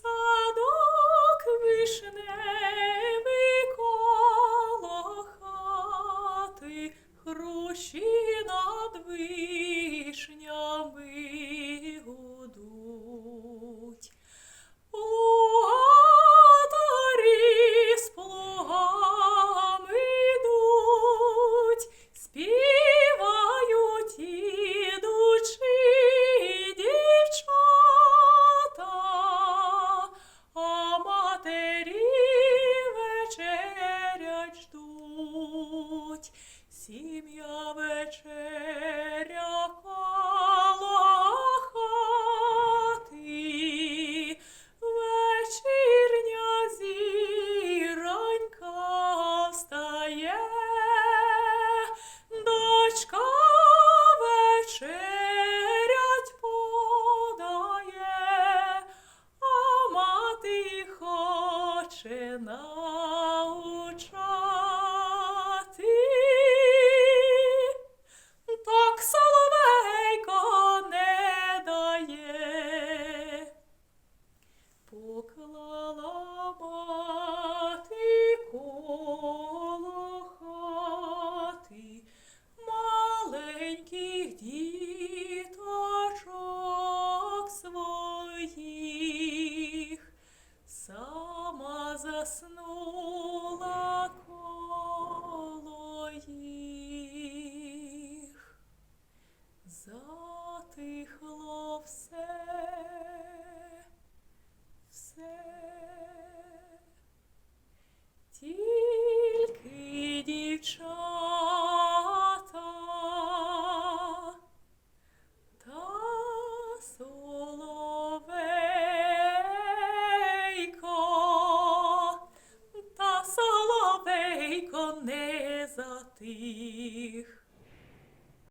Садок вишневий коло хати, хрущі ждуть. Сім'я вечеря коло хати, вечірня зіронька встає, дочка вечерять подає, а мати хоче. Заснула коло їх. Затихло все, затих.